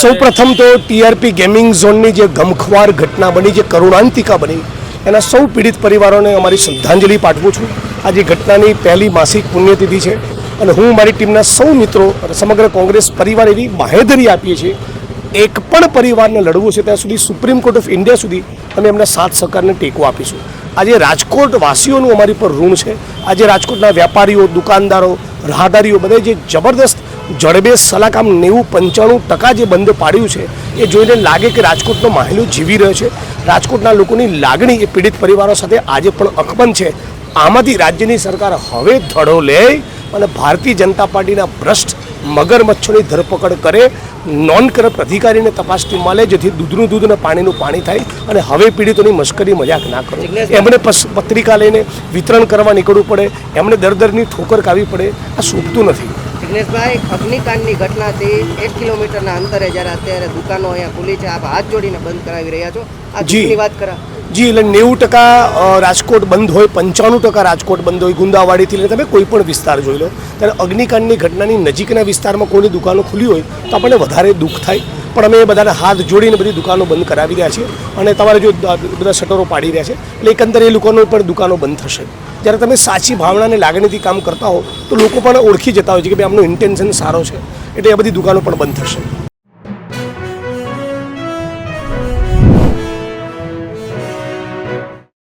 સૌ પ્રથમ તો ટીઆરપી ગેમિંગ ઝોનની જે ગમખવાર ઘટના બની, જે કરુણાંતિકા બની, એના સૌ પીડિત પરિવારોને અમારી શ્રદ્ધાંજલિ પાઠવું છું. આ જે ઘટનાની પહેલી માસિક પુણ્યતિથિ છે અને હું મારી ટીમના સૌ મિત્રો સમગ્ર કોંગ્રેસ પરિવાર એવી બાહેધરી આપીએ છીએ. એક પણ પરિવારને લડવું છે ત્યાં સુધી સુપ્રીમ કોર્ટ ઓફ ઇન્ડિયા સુધી અમે એમના સાથ સહકારને ટેકો આપીશું. આજે રાજકોટ વાસીઓનું અમારી પર ઋણ છે. આજે રાજકોટના વેપારીઓ દુકાનદારો રાહદારીઓ બધાએ જે જબરદસ્ત જડબે સલાકામ નેવું પંચાણું ટકા જે બંધ પાડ્યું છે, એ જોઈને લાગે કે રાજકોટનો માહેલો જીવી રહ્યો છે. રાજકોટના લોકોની લાગણી એ પીડિત પરિવારો સાથે આજે પણ અકબંધ છે. આમાંથી રાજ્યની સરકાર હવે ધડો લે અને ભારતીય જનતા પાર્ટીના ભ્રષ્ટ મગરમચ્છોની ધરપકડ કરે. નોન કરપ્ટ અધિકારીને તપાસ ટીમમાં લે જેથી દૂધનું દૂધ અને પાણીનું પાણી થાય અને હવે પીડિતોની મશ્કરી મજાક ના કરો. એમને પસ- પત્રિકા લઈને વિતરણ કરવા નીકળવું પડે. એમને દર દરની ઠોકર કાવી પડે. આ શોભતું નથી. જિગ્નેશભાઈ અગ્નિકાંડની ઘટનાથી એક કિલોમીટરના અંતરે જ્યારે અત્યારે દુકાનો અહીંયા ખુલી છે આપ હાથ જોડીને બંધ કરાવી રહ્યા છો. આ. વાત કરા. જી, એટલે નેવું ટકા રાજકોટ બંધ હોય, પંચાણું ટકા રાજકોટ બંધ હોય, ગુંદાવાડીથી લઈને તમે કોઈ પણ વિસ્તાર જોઈ લો. ત્યારે અગ્નિકાંડની ઘટનાની નજીકના વિસ્તારમાં કોઈની દુકાનો ખુલી હોય, તો આપણને વધારે દુઃખ થાય. પણ અમે બધાને હાથ જોડીને બધી દુકાનો બંધ કરાવી રહ્યા છીએ અને તમારે જો બધા શટરો પાડી રહ્યા છે, એટલે એકંદરે એ લોકોનો પણ દુકાનો બંધ થશે. જ્યારે તમે સાચી ભાવના અને લાગણીથી કામ કરતા હો, તો લોકો પણ ઓળખી જતા હોય છે કે ભાઈ, આમનો ઇન્ટેન્શન સારો છે. એટલે એ બધી દુકાનો પણ બંધ થશે.